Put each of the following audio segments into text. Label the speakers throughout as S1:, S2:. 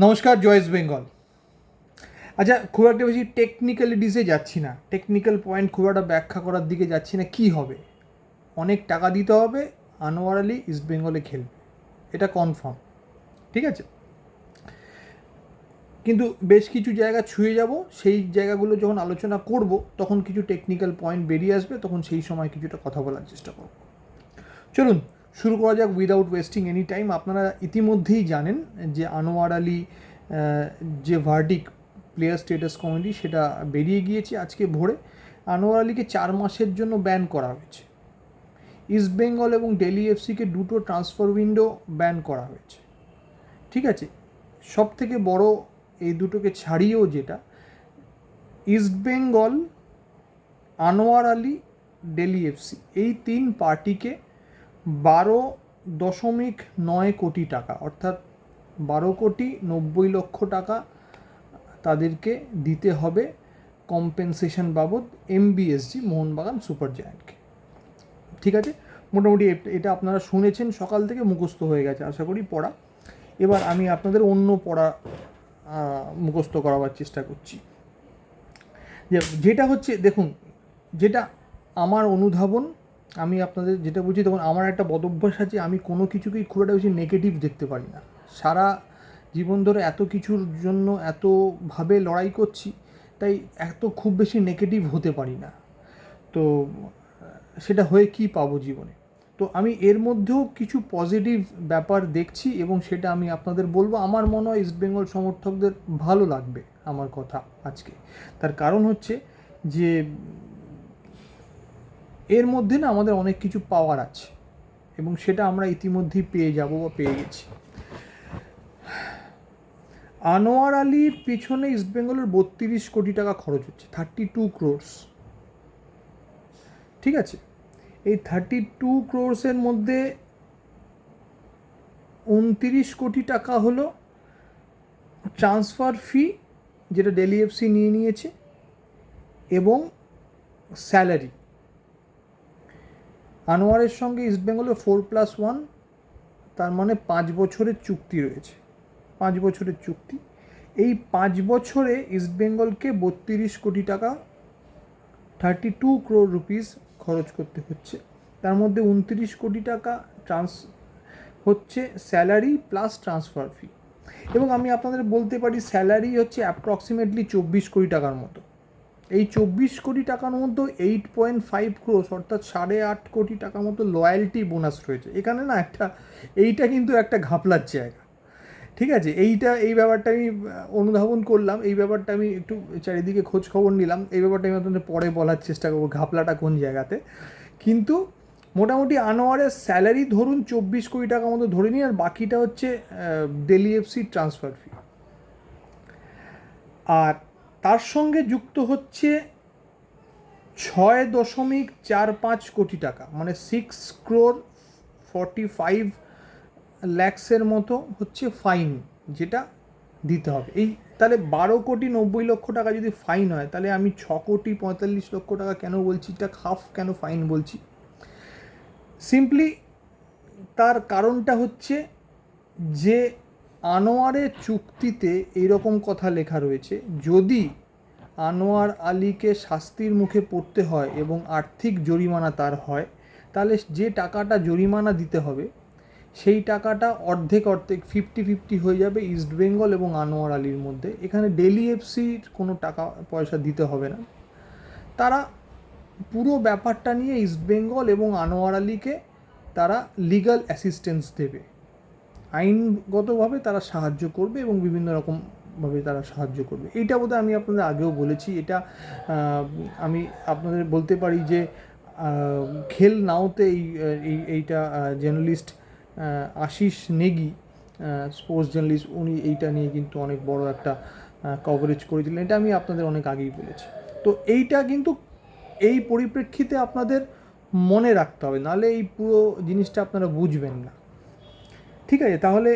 S1: নমস্কার জয়েস বেঙ্গল আচ্ছা খুব একটা বেশি টেকনিক্যালিটিসে যাচ্ছি না। টেকনিক্যাল পয়েন্ট খুব একটা ব্যাখ্যা করার দিকে যাচ্ছি না। কি হবে? অনেক টাকা দিতে হবে আনোয়ার আলী ইস্ট বেঙ্গলে খেলবে। এটা কনফার্ম ঠিক আছে? কিন্তু বেশ কিছু জায়গা ছুঁয়ে যাব। সেই জায়গাগুলো যখন আলোচনা করব, তখন কিছু টেকনিক্যাল পয়েন্ট বেরিয়ে আসবে। তখন সেই সময় কিছুটা কথা বলার চেষ্টা করব। চলুন শুরু করা যাক উইদাউট ওয়েস্টিং এনি টাইম আপনারা ইতিমধ্যেই জানেন যে আনোয়ার আলী যে ভার্ডিক প্লেয়ার স্টেটাস কমিটি সেটা বেরিয়ে গিয়েছে আজকে ভোরে। আনোয়ার আলীকে চার মাসের জন্য ব্যান করা হয়েছে। ইস্ট বেঙ্গল এবং ডেলি এফসিকে দুটো ট্রান্সফার উইন্ডো ব্যান করা হয়েছে। ঠিক আছে? সব থেকে বড় এই দুটোকে ছাড়িয়েও যেটা East Bengal Anwar Ali Delhi FC এই তিন পার্টিকে বারো দশমিক নয় কোটি টাকা, অর্থাৎ বারো কোটি নব্বই লক্ষ টাকা তাদেরকে দিতে হবে কম্পেনসেশন বাবদ এমবিএসজি মোহনবাগান সুপার জায়ান্টকে ঠিক আছে? মোটামুটি এটা আপনারা শুনেছেন, সকাল থেকে মুখস্থ হয়ে গেছে, আশা করি পড়া। এবার আমি আপনাদের অন্য পড়া মুখস্থ করাবার চেষ্টা করছি। যেটা হচ্ছে, দেখুন, যেটা আমার অনুধাবন আমি আপনাদের যেটা বলছি তখন আমার একটা বদভ্যাস আছে, আমি কোনো কিছুকেই খুব একটা বেশি নেগেটিভ দেখতে পারি না। সারা জীবন ধরে এত কিছুর জন্য এতভাবে লড়াই করছি, তাই এত খুব বেশি নেগেটিভ হতে পারি না। তো, সেটা হয়ে কি পাবো জীবনে? তো আমি এর মধ্যেও কিছু পজিটিভ ব্যাপার দেখছি এবং সেটা আমি আপনাদের বলব। আমার মনে হয় ইস্টবেঙ্গল সমর্থকদের ভালো লাগবে আমার কথা আজকে। তার কারণ হচ্ছে যে এর মধ্যে না আমাদের অনেক কিছু পাওয়ার আছে এবং সেটা আমরা ইতিমধ্যেই পেয়ে যাব বা পেয়ে গেছি। আনোয়ার আলীর পিছনে ইস্টবেঙ্গলের বত্রিশ কোটি টাকা খরচ হচ্ছে থার্টি টু ক্রোর্স ঠিক আছে? এই থার্টি টু ক্রোর্সের মধ্যে উনতিরিশ কোটি টাকা হলো ট্রান্সফার ফি যেটা ডেলি এফসি নিয়ে নিয়েছে, এবং স্যালারি আনোয়ারের সঙ্গে ইস্টবেঙ্গলের ফোর প্লাস ওয়ান তার মানে পাঁচ বছরের চুক্তি রয়েছে। পাঁচ বছরের চুক্তি। এই পাঁচ বছরে ইস্টবেঙ্গলকে বত্রিশ কোটি টাকা থার্টি টু ক্রোর রুপিস খরচ করতে হচ্ছে। তার মধ্যে উনত্রিশ কোটি টাকা ট্রান্স হচ্ছে স্যালারি প্লাস ট্রান্সফার ফি এবং আমি আপনাদের বলতে পারি স্যালারি হচ্ছে অ্যাপ্রক্সিমেটলি চব্বিশ কোটি টাকার মতো। এই চব্বিশ কোটি টাকার মধ্যে এইট পয়েন্ট ফাইভ ক্রোস অর্থাৎ সাড়ে আট কোটি টাকার মতো লয়্যালটি বোনাস রয়েছে। এখানে না একটা, এইটা কিন্তু একটা ঘাপলার জায়গা। ঠিক আছে, এইটা, এই ব্যাপারটা আমি অনুধাবন করলাম, এই ব্যাপারটা আমি একটু চারিদিকে খোঁজ খবর নিলাম, এই ব্যাপারটা আমি আপনাদের পরে বলার চেষ্টা করব, ঘাপলাটা কোন জায়গাতে। কিন্তু মোটামুটি আনোয়ারের স্যালারি ধরুন চব্বিশ কোটি টাকা মতো ধরে নিই আর বাকিটা হচ্ছে ডেলি এফসি ট্রান্সফার ফি আর তার সঙ্গে যুক্ত হচ্ছে ছয় দশমিক চার পাঁচ কোটি টাকা মানে সিক্স ক্রোর ফর্টি ফাইভ ল্যাক্সের মতো হচ্ছে ফাইন যেটা দিতে হবে। এই তাহলে বারো কোটি নব্বই লক্ষ টাকা যদি ফাইন হয়, তাহলে আমি ছ কোটি পঁয়তাল্লিশ লক্ষ টাকা কেন বলছি? এটা হাফ কেন ফাইন বলছি? সিম্পলি তার কারণটা হচ্ছে যে আনোয়ারের চুক্তিতে এইরকম কথা লেখা রয়েছে, যদি আনোয়ার আলীকে শাস্তির মুখে পড়তে হয় এবং আর্থিক জরিমানা তার হয়, তাহলে যে টাকাটা জরিমানা দিতে হবে, সেই টাকাটা অর্ধেক অর্ধেক ফিফটি ফিফটি হয়ে যাবে ইস্ট বেঙ্গল এবং আনোয়ার আলীর মধ্যে। এখানে ডেলি এফসির কোনো টাকা পয়সা দিতে হবে না। তারা পুরো ব্যাপারটা নিয়ে ইস্ট বেঙ্গল এবং আনোয়ার আলীকে তারা লিগাল অ্যাসিস্ট্যান্স দেবে। আইনগতভাবে তারা সাহায্য করবে এবং বিভিন্ন রকমভাবে তারা সাহায্য করবে। এইটা বোধহয় আমি আপনাদের আগেও বলেছি। এটা আমি আপনাদের বলতে পারি যে খেল নাওতে এই এই, এইটা journalist Ashish Negi sports journalist, উনি এইটা নিয়ে কিন্তু অনেক বড় একটা কভারেজ করেছিলেন। এটা আমি আপনাদের অনেক আগেই বলেছি। তো এইটা কিন্তু এই পরিপ্রেক্ষিতে আপনাদের মনে রাখতে হবে। নাহলে এই পুরো জিনিসটা আপনারা বুঝবেন না। ঠিক আছে, তাহলে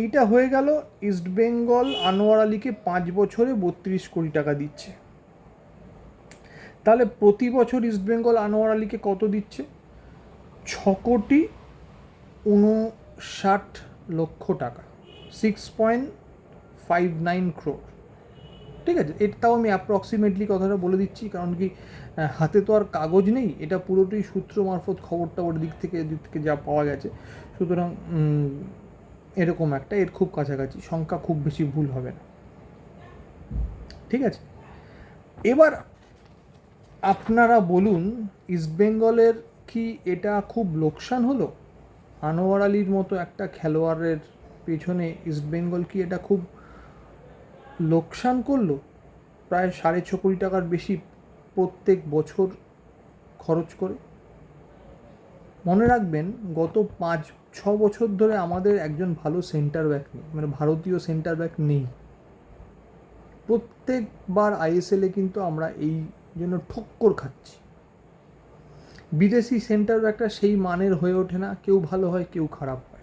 S1: এইটা হয়ে গেল ইস্ট বেঙ্গল আনোয়ার আলীকে পাঁচ বছরে বত্রিশ কোটি টাকা দিচ্ছে। তাহলে প্রতি বছর ইস্ট বেঙ্গল আনোয়ার আলীকে কত দিচ্ছে? ছ কোটি উনষাট লক্ষ টাকা six point five nine crore ঠিক আছে এটাও আমি অ্যাপ্রক্সিমেটলি কথাটা বলে দিচ্ছি, কারণ কি হাতে তো আর কাগজ নেই, এটা পুরোটাই সূত্র মারফত খবরটা ওর দিক থেকে দিক থেকে যা পাওয়া গেছে। সুতরাং এরকম একটা, এর খুব কাছাকাছি, সংখ্যা খুব বেশি ভুল হবে না। ঠিক আছে? এবার আপনারা বলুন ইস্টবেঙ্গলের কি এটা খুব লোকসান হলো? আনোয়ার আলীর মতো একটা খেলোয়াড়ের পেছনে ইস্টবেঙ্গল কি এটা খুব লোকসান করল? প্রায় সাড়ে ছ কোটি টাকার বেশি প্রত্যেক বছর খরচ করে। মনে রাখবেন, গত পাঁচ, ছ বছর ধরে আমাদের একজন ভালো সেন্টার ব্যাক নেই মানে ভারতীয় সেন্টার ব্যাক নেই। প্রত্যেকবার আইএসএলে কিন্তু আমরা এই জন্য ঠক্কর খাচ্ছি। বিদেশি সেন্টার ব্যাকটা সেই মানের হয়ে ওঠে না, কেউ ভালো হয়, কেউ খারাপ হয়।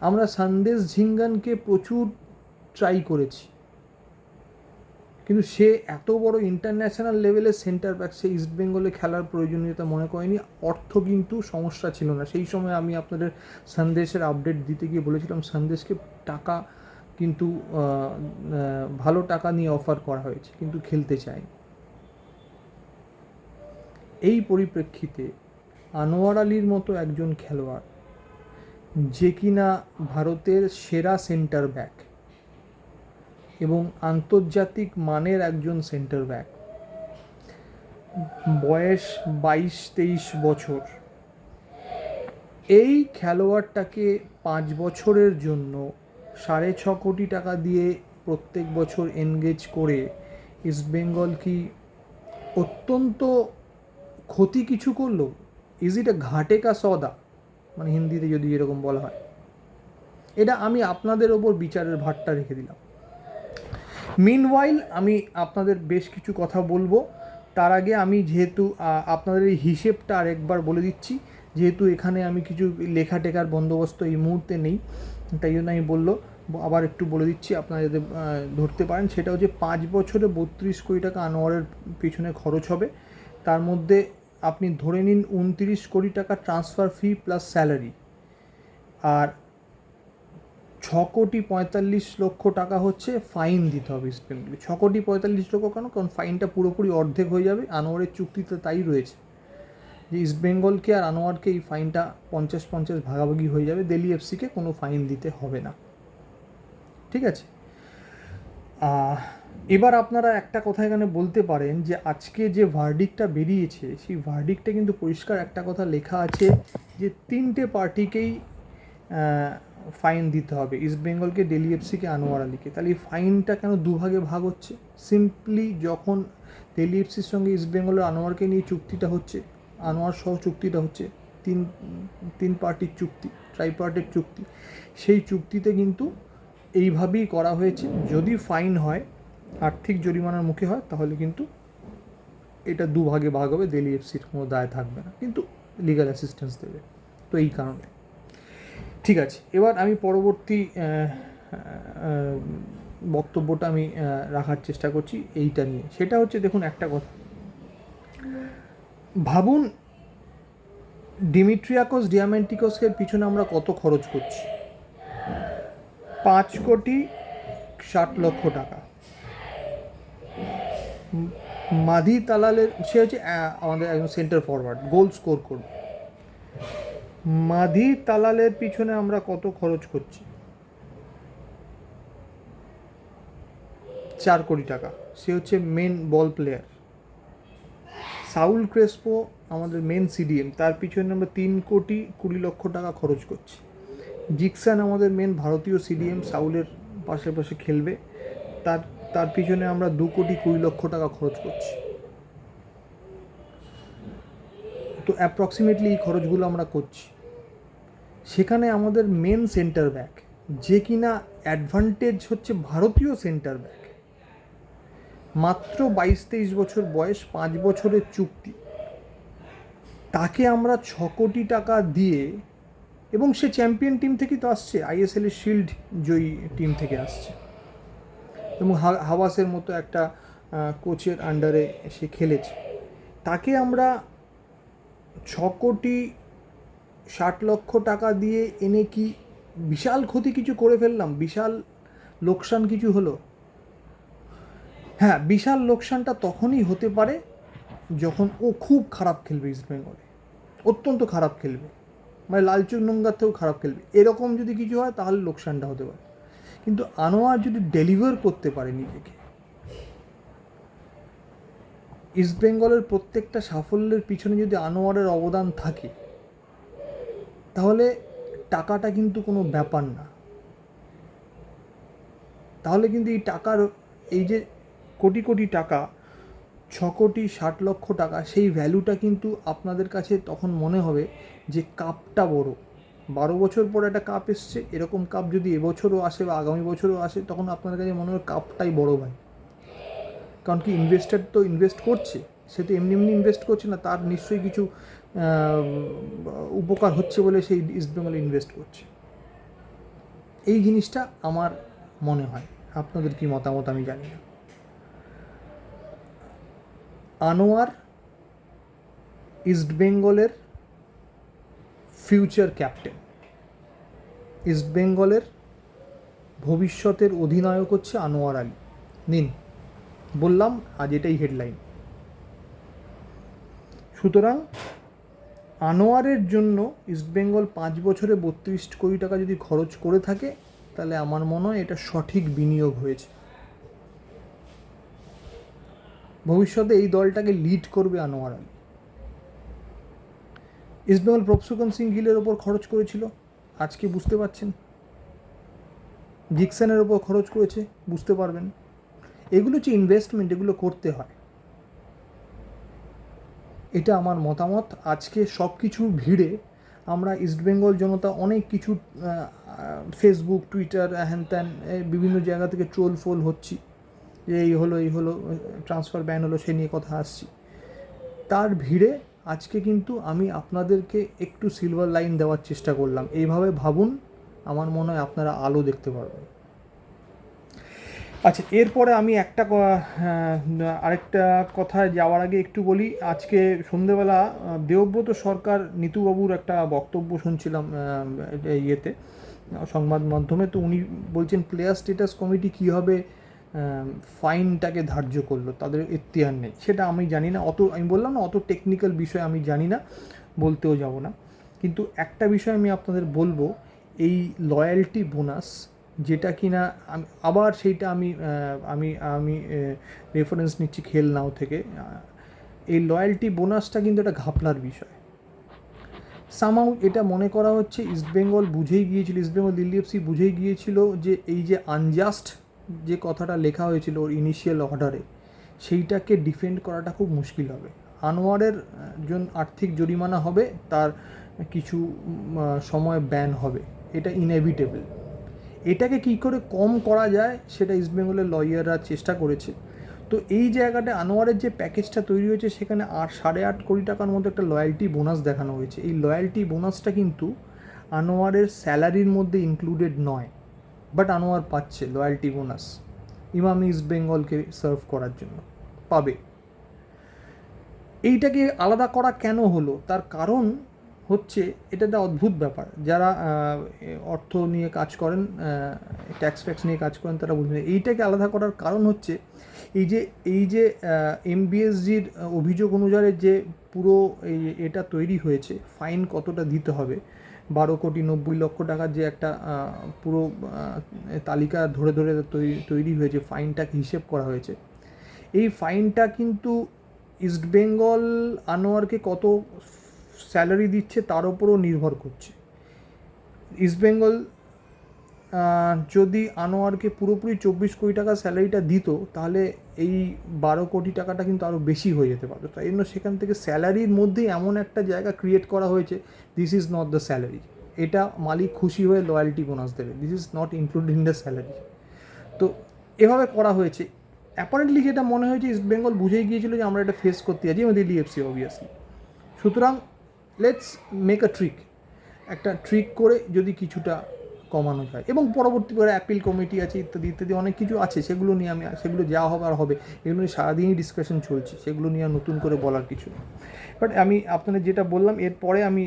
S1: আমরা সন্দেশ ঝিঙ্গানকে প্রচুর ট্রাই করেছি। কিন্তু সে এত বড় ইন্টারন্যাশনাল লেভেলের সেন্টার ব্যাক সে ইস্ট বেঙ্গলে খেলার প্রয়োজনীয়তা মনে করেনি। অর্থ কিন্তু সমস্যা ছিল না। সেই সময় আমি আপনাদের সন্দেশের আপডেট দিতে গিয়ে বলেছিলাম, সন্দেশকে টাকা কিন্তু ভালো টাকা নিয়ে অফার করা হয়েছে, কিন্তু খেলতে চায়নি। এই পরিপ্রেক্ষিতে আনোয়ার আলীর মতো একজন খেলোয়াড়, যে কিনা ভারতের সেরা সেন্টার ব্যাক এবং আন্তর্জাতিক মানের একজন সেন্টার ব্যাক বয়স বাইশ তেইশ বছর। এই খেলোয়াড়টাকে পাঁচ বছরের জন্য সাড়ে ছ কোটি টাকা দিয়ে প্রত্যেক বছর এনগেজ করে ইস্টবেঙ্গল কি অত্যন্ত ক্ষতি কিছু করল? ইজ ইট এ ঘাটে কা সদা মানে হিন্দিতে যদি এরকম বলা হয়। এটা আমি আপনাদের ওপর বিচারের ভারটা রেখে দিলাম। মিনওয়াইল আমি আপনাদের বেশ কিছু কথা বলব। তার আগে আমি যেহেতু আপনাদের এই হিসেবটা আরেকবার বলে দিচ্ছি, যেহেতু এখানে আমি কিছু লেখা টেকার বন্দোবস্ত এই মুহূর্তে নেই, তাই জন্য আমি বলল, আবার একটু বলে দিচ্ছি, আপনারা যাতে ধরতে পারেন। সেটা হচ্ছে পাঁচ বছরে বত্রিশ কোটি টাকা আনোয়ারের পিছনে খরচ হবে। তার মধ্যে আপনি ধরে নিন, উনত্রিশ কোটি টাকা ট্রান্সফার ফি প্লাস স্যালারি আর ছ কোটি পঁয়তাল্লিশ লক্ষ টাকা হচ্ছে ফাইন দিতে হবে ইস্ট ছ কোটি পঁয়তাল্লিশ লক্ষ কেন? কারণ ফাইনটা পুরোপুরি অর্ধেক হয়ে যাবে। আনোয়ারের চুক্তিতে তাই রয়েছে। যে ইস্ট বেঙ্গলকে আর আনোয়ারকে এই ফাইনটা পঞ্চাশ পঞ্চাশ ভাগাভাগি হয়ে যাবে। দিল্লি এফসিকে কোনো ফাইন দিতে হবে না। ঠিক আছে? এবার আপনারা একটা কথা এখানে বলতে পারেন যে আজকে যে ভার্ডিকটা বেরিয়েছে, সেই ভার্ডিকটা কিন্তু পরিষ্কার একটা কথা লেখা আছে যে তিনটে পার্টিকেই ফাইন দিতে হবে। ইস্ট বেঙ্গলকে দিল্লি এফসিকে আনোয়ার আলীকে তাহলে এই ফাইনটা কেন দুভাগে ভাগ হচ্ছে? সিম্পলি যখন দিল্লি এফসির সঙ্গে ইস্ট বেঙ্গলের আনোয়ারকে নিয়ে চুক্তিটা হচ্ছে, আনোয়ার সহ চুক্তিটা হচ্ছে, তিন তিন পার্টির চুক্তি ট্রাইপার্টের চুক্তি, সেই চুক্তিতে কিন্তু এইভাবেই করা হয়েছে। যদি ফাইন হয়, আর্থিক জরিমানার মুখে হয়, তাহলে কিন্তু এটা দুভাগে ভাগ হবে দিল্লি এফসির কোনো দায় থাকবে না। কিন্তু লিগাল অ্যাসিস্ট্যান্স দেবে। তো এই কারণে। ঠিক আছে, এবার আমি পরবর্তী বক্তব্যটা আমি রাখার চেষ্টা করছি এইটা নিয়ে। সেটা হচ্ছে দেখুন একটা কথা। ভাবুন, ডিমিট্রিয়াকোস ডিয়ামেন্টিকোসের পিছনে আমরা কত খরচ করছি? পাঁচ কোটি ষাট লক্ষ টাকা। মাধি তালালের, সে হচ্ছে আমাদের একজন সেন্টার ফরওয়ার্ড গোল স্কোর করবে। মাধি তালালের পিছনে আমরা কত খরচ করছি? চার কোটি টাকা। সে হচ্ছে main ball player Saul Crespo আমাদের মেন সিডিএম তার পিছনে আমরা তিন কোটি কুড়ি লক্ষ টাকা খরচ করছি। জিকসান আমাদের মেন ভারতীয় সিডিএম সাউলের পাশে পাশে খেলবে। তার তার পিছনে আমরা দু কোটি কুড়ি লক্ষ টাকা খরচ করছি। তো অ্যাপ্রক্সিমেটলি এই খরচগুলো আমরা করছি। সেখানে আমাদের মেন সেন্টার ব্যাক যে কিনা অ্যাডভান্টেজ হচ্ছে ভারতীয় সেন্টার ব্যাক মাত্র বাইশ তেইশ বছর বয়স, পাঁচ বছরের চুক্তি। তাকে আমরা ছ কোটি টাকা দিয়ে এবং সে চ্যাম্পিয়ন টিম থেকেই তো আসছে আইএসএল এর শিল্ড জয়ী টিম থেকে আসছে। এবং হাওয়াসের মতো একটা কোচের আন্ডারে সে খেলেছে। তাকে আমরা ছ কোটি ষাট লক্ষ টাকা দিয়ে এনে কি বিশাল ক্ষতি কিছু করে ফেললাম? বিশাল লোকসান কিছু হলো? হ্যাঁ বিশাল লোকসানটা তখনই হতে পারে যখন ও খুব খারাপ খেলবে ইস্ট বেঙ্গলে অত্যন্ত খারাপ খেলবে। মানে লালচুক নোংরার থেকেও খারাপ খেলবে। এরকম যদি কিছু হয়, তাহলে লোকসানটা হতে পারে। কিন্তু আনোয়ার যদি ডেলিভার করতে পারে নিজেকে ইস্টবেঙ্গলের প্রত্যেকটা সাফল্যের পিছনে যদি আনোয়ারের অবদান থাকে, তাহলে টাকাটা কিন্তু কোনো ব্যাপার না। তাহলে কিন্তু এই টাকার, এই যে কোটি কোটি টাকা, ছ কোটি ষাট লক্ষ টাকা, সেই ভ্যালুটা কিন্তু আপনাদের কাছে তখন মনে হবে যে কাপটা বড়। বারো বছর পর একটা কাপ এসছে, এরকম কাপ যদি এবছরও আসে বা আগামী বছরও আসে, তখন আপনাদের কাছে মনে হবে কাপটাই বড় ভাই। কারণ কি ইনভেস্টার তো ইনভেস্ট করছে, সে তো এমনি এমনি ইনভেস্ট করছে না, তার নিশ্চয়ই কিছু উপকার হচ্ছে বলে সেই ইস্ট বেঙ্গলে ইনভেস্ট করছে। এই জিনিসটা আমার মনে হয়। আপনাদের কি মতামত আমি জানি না। আনোয়ার ইস্ট বেঙ্গলের ফিউচার ক্যাপ্টেন ইস্ট বেঙ্গলের ভবিষ্যতের অধিনায়ক হচ্ছে আনোয়ার আলী। নিন। বললাম, আজ এটাই হেডলাইন সুতরাং, আনোয়ারের জন্য ইস্টবেঙ্গল পাঁচ বছরে বত্রিশ কোটি টাকা যদি খরচ করে থাকে, তাহলে আমার মনে হয় এটা সঠিক বিনিয়োগ হয়েছে। ভবিষ্যতে এই দলটাকে লিড করবে আনোয়ার আলী। ইস্টবেঙ্গল প্রফসুকন সিং গিলের ওপর খরচ করেছিল, আজকে বুঝতে পারছেন? জিকসনের ওপর খরচ করেছে, বুঝতে পারবেন। এগুলো হচ্ছে ইনভেস্টমেন্ট এগুলো করতে হয়, এটা আমার মতামত। আজকে সব কিছুর ভিড়ে আমরা ইস্টবেঙ্গল জনতা অনেক কিছু ফেসবুক টুইটার হ্যান ত্যান বিভিন্ন জায়গা থেকে ট্রোল ফোল হচ্ছি, যে এই হলো এই হলো ট্রান্সফার ব্যান হলো, সে নিয়ে কথা আসছি। তার ভিড়ে আজকে কিন্তু আমি আপনাদেরকে একটু সিলভার লাইন দেওয়ার চেষ্টা করলাম। এইভাবে ভাবুন, আমার মনে হয় আপনারা আলো দেখতে পারবেন। আচ্ছা এরপরে আমি একটা আরেকটা কথায় যাওয়ার আগে একটু বলি, আজকে সন্ধেবেলা দেবব্রত সরকার নিতুবাবুর একটা বক্তব্য শুনছিলাম ইয়েতে, সংবাদ মাধ্যমে, তো উনি বলছেন প্লেয়ার স্টেটাস কমিটি কীভাবে ফাইনটাকে ধার্য করল, তাদের এখতিয়ার নেই। সেটা আমি জানি না, অত, আমি বললাম না, অত টেকনিক্যাল বিষয় আমি জানি না, বলতেও যাব না। কিন্তু একটা বিষয় আমি আপনাদের বলব, এই লয়্যালটি বোনাস যেটা কিনা আমি আবার সেইটা আমি আমি আমি রেফারেন্স নিচ্ছি খেল নাও থেকে। এই লয়্যালটি বোনাসটা কিন্তু একটা ঘাপলার বিষয়। সামাউ এটা মনে করা হচ্ছে ইস্টবেঙ্গল বুঝেই গিয়েছিল ইস্টবেঙ্গল দিল্লি এফসি বুঝেই গিয়েছিল যে এই যে আনজাস্ট যে কথাটা লেখা হয়েছিল ওর ইনিশিয়াল অর্ডারে সেইটাকে ডিফেন্ড করাটা খুব মুশকিল হবে। আনোয়ারের আহ, জন আর্থিক জরিমানা হবে তার কিছু সময় ব্যান হবে। এটা ইনএভিটেবল এটাকে কী করে কম করা যায় সেটা ইস্টবেঙ্গলের লয়াররা চেষ্টা করেছে। তো এই জায়গাটা আনোয়ারের যে প্যাকেজটা তৈরি হয়েছে, সেখানে আট, সাড়ে আট কোটি টাকার মধ্যে একটা লয়্যালটি বোনাস দেখানো হয়েছে। এই লয়্যালটি বোনাসটা কিন্তু আনোয়ারের স্যালারির মধ্যে ইনক্লুডেড নয় বাট আনোয়ার পাচ্ছে লয়্যালটি বোনাস ইমাম ইস্ট বেঙ্গলকে সার্ভ করার জন্য। পাবে। এইটাকে আলাদা করা কেন হলো? তার কারণ হচ্ছে, এটা একটা অদ্ভুত ব্যাপার। যারা অর্থ নিয়ে কাজ করেন ট্যাক্স ফ্যাক্স নিয়ে কাজ করেন, তারা বুঝবেন এইটাকে আলাদা করার কারণ হচ্ছে, এই যে এই যে এমবিএসজির অভিযোগ অনুযায়ী যে পুরো এই এটা তৈরি হয়েছে ফাইন কতটা দিতে হবে? বারো কোটি নব্বই লক্ষ টাকার যে একটা পুরো তালিকা ধরে ধরে তৈরি হয়েছে ফাইনটাকে হিসেব করা হয়েছে। এই ফাইনটা কিন্তু ইস্টবেঙ্গল আনোয়ারকে কত স্যালারি দিচ্ছে, তার উপরও নির্ভর করছে। ইস্টবেঙ্গল যদি আনোয়ারকে পুরোপুরি চব্বিশ কোটি টাকা স্যালারিটা দিত, তাহলে এই বারো কোটি টাকাটা কিন্তু আরও বেশি হয়ে যেতে পারতো। তাই জন্য সেখান থেকে স্যালারির মধ্যেই এমন একটা জায়গা ক্রিয়েট করা হয়েছে this is not the salary এটা মালিক খুশি হয়ে লয়্যালটি বোনাস দেবে। This is not included in the salary তো এভাবে করা হয়েছে। অ্যাপারেন্টলি যেটা মনে হয়েছে, ইস্ট বেঙ্গল বুঝেই গিয়েছিল যে আমরা এটা ফেস করতে যাচ্ছি, এবং দিল্লি এফসি অবভিয়াসলি সুতরাং লেটস মেক আ ট্রিক একটা ট্রিক করে যদি কিছুটা কমানো যায়। এবং পরবর্তী পরে অ্যাপিল কমিটি আছে ইত্যাদি ইত্যাদি অনেক কিছু আছে, সেগুলো নিয়ে আমি, সেগুলো যা হবার হবে, এগুলো নিয়ে সারাদিনই ডিসকাশন চলছে, সেগুলো নিয়ে আর নতুন করে বলার কিছু বাট আমি আপনাদের যেটা বললাম এরপরে আমি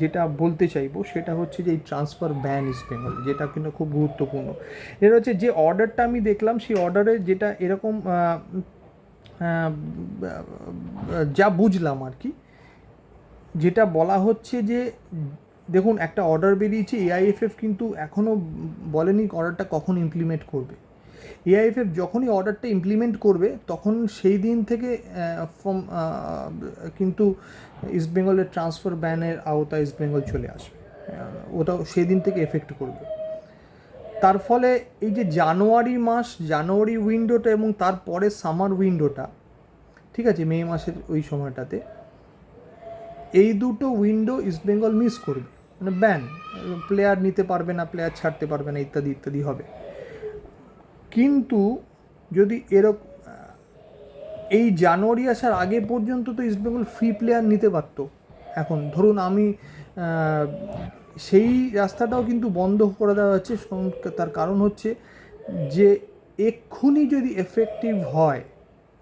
S1: যেটা বলতে চাইব, সেটা হচ্ছে যে এই ট্রান্সফার ব্যান ইস্ট বেঙ্গল যেটা কিন্তু খুব গুরুত্বপূর্ণ। এটা হচ্ছে যে অর্ডারটা আমি দেখলাম, সেই অর্ডারে যেটা এরকম যা বুঝলাম আর কি, যেটা বলা হচ্ছে যে, দেখুন, একটা অর্ডার বেরিয়েছে এআইএফএফ কিন্তু এখনও বলেনি অর্ডারটা কখন ইমপ্লিমেন্ট করবে। এআইএফএফ যখনই অর্ডারটা ইমপ্লিমেন্ট করবে, তখন সেই দিন থেকে ফ্রম কিন্তু ইস্টবেঙ্গলের ট্রান্সফার ব্যানের আওতায় ইস্টবেঙ্গল চলে আসবে। ওটাও সেই দিন থেকে এফেক্ট করবে। তার ফলে এই যে জানুয়ারি মাস, জানুয়ারি উইন্ডোটা এবং তারপরে সামার উইন্ডোটা ঠিক আছে, মে মাসের ওই সময়টাতে, এই দুটো উইন্ডো ইস্টবেঙ্গল মিস করবে। মানে ব্যান প্লেয়ার নিতে পারবে না প্লেয়ার ছাড়তে পারবে না, ইত্যাদি ইত্যাদি হবে। কিন্তু যদি এরকম এই জানুয়ারি আসার আগে পর্যন্ত তো ইস্টবেঙ্গল ফ্রি প্লেয়ার নিতে পারত। এখন ধরুন আমি সেই রাস্তাটাও কিন্তু বন্ধ করে দেওয়া হচ্ছে। তার কারণ হচ্ছে যে এক্ষুনি যদি এফেক্টিভ হয়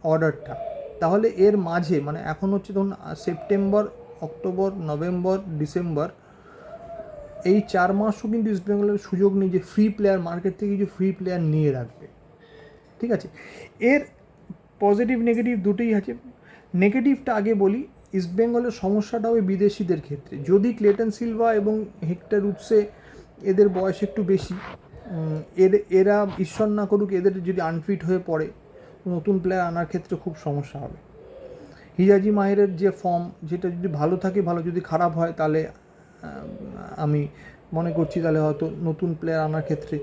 S1: অর্ডারটা তাহলে এর মাঝে মানে এখন হচ্ছে ধরুন সেপ্টেম্বর অক্টোবর নভেম্বর ডিসেম্বর এই চার মাসও কিন্তু ইস্ট বেঙ্গলের সুযোগ নেই যে ফ্রি প্লেয়ার মার্কেট থেকে কিছু ফ্রি প্লেয়ার নিয়ে রাখবে। ঠিক আছে? এর পজিটিভ নেগেটিভ দুটোই আছে। নেগেটিভটা আগে বলি ইস্টবেঙ্গলের সমস্যাটা হবে বিদেশিদের ক্ষেত্রে। যদি ক্লেটন সিলভা এবং হেক্টর উৎসে এদের বয়স একটু বেশি এর, এরা ঈশ্বর না করুক এদের যদি আনফিট হয়ে পড়ে, নতুন প্লেয়ার আনার ক্ষেত্রে খুব সমস্যা হবে। হিজাজি মাহেরের যে ফর্ম যেটা যদি ভালো থাকে, ভালো যদি খারাপ হয়, তাহলে আমি মনে করছি তাহলে হয়তো নতুন প্লেয়ার আনার ক্ষেত্রে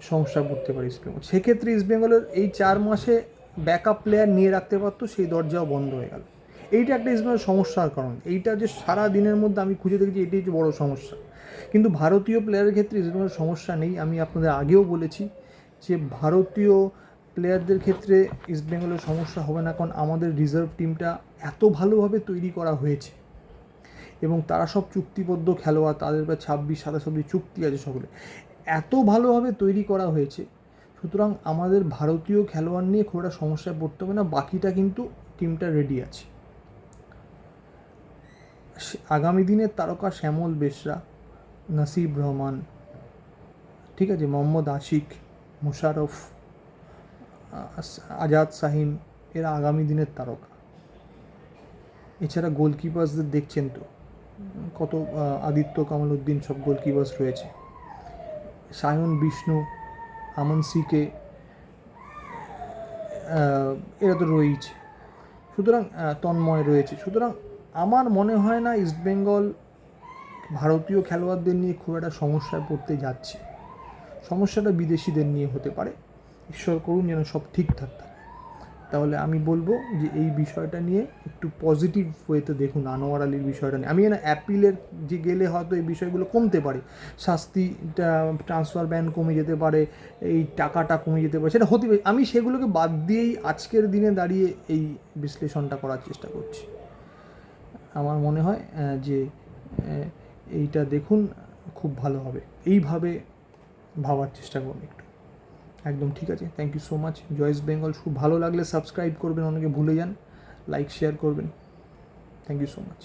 S1: সমস্যা পড়তে পারে ইস্টবেঙ্গল সেক্ষেত্রে ইস্টবেঙ্গলের এই চার মাসে ব্যাকআপ প্লেয়ার নিয়ে রাখতে পারতো, সেই দরজাও বন্ধ হয়ে গেল। এইটা একটা ইস্টবেঙ্গলের সমস্যার কারণ। এইটা যে সারা দিনের মধ্যে আমি খুঁজে দেখেছি, এটাই হচ্ছে বড় সমস্যা। কিন্তু ভারতীয় প্লেয়ারের ক্ষেত্রে ইস্টবেঙ্গলের সমস্যা নেই। আমি আপনাদের আগেও বলেছি যে ভারতীয় প্লেয়ারদের ক্ষেত্রে ইস্টবেঙ্গলের সমস্যা হবে না, কারণ আমাদের রিজার্ভ টিমটা এত ভালোভাবে তৈরি করা হয়েছে। এবং তারা সব চুক্তিবদ্ধ খেলোয়াড়, তাদের প্রায় ছাব্বিশ, সাতাশ অব্দি চুক্তি আছে সকলে। এত ভালোভাবে তৈরি করা হয়েছে, সুতরাং আমাদের ভারতীয় খেলোয়াড় নিয়ে খুব একটা সমস্যায় পড়তে হবে না, বাকিটা কিন্তু টিমটা রেডি আছে। আগামী দিনের তারকা শ্যামল বেশরা নাসিব রহমান, ঠিক আছে, মোহাম্মদ আশিক, মুশারফ আজাদ সাহিম এরা আগামী দিনের তারকা। এছাড়া গোলকিপার্সদের দেখছেন তো, কত আদিত্য কামাল উদ্দিন সব গোলকিপার্স রয়েছে। সায়ন বিষ্ণু, আমন সিকে এরা তো রয়েইছে। সুতরাং তন্ময় রয়েছে। সুতরাং আমার মনে হয় না ইস্টবেঙ্গল ভারতীয় খেলোয়াড়দের নিয়ে খুব একটা সমস্যায় পড়তে যাচ্ছে। সমস্যাটা বিদেশিদের নিয়ে হতে পারে। ঈশ্বর করুন যেন সব ঠিকঠাক থাকে। তাহলে আমি বলব যে এই বিষয়টা নিয়ে একটু পজিটিভ ওয়েতে দেখুন আনোয়ার আলীর বিষয়টা নিয়ে। আমি না অ্যাপিলের যে গেলে হয়তো এই বিষয়গুলো কমতে পারে। শাস্তিটা ট্রান্সফার ব্যান কমে যেতে পারে, এই টাকাটা কমে যেতে পারে, সেটা হতে পারে। আমি সেগুলোকে বাদ দিয়েই আজকের দিনে দাঁড়িয়ে এই বিশ্লেষণটা করার চেষ্টা করছি। আমার মনে হয় যে এইটা দেখুন খুব ভালো হবে। এইভাবে ভাবার চেষ্টা করুন একটু। একদম ঠিক আছে। থ্যাংক ইউ সো মাচ জয়েস বেঙ্গল খুব ভালো লাগলে সাবস্ক্রাইব করবেন, অনেকে ভুলে যান। লাইক শেয়ার করবেন। Thank you so much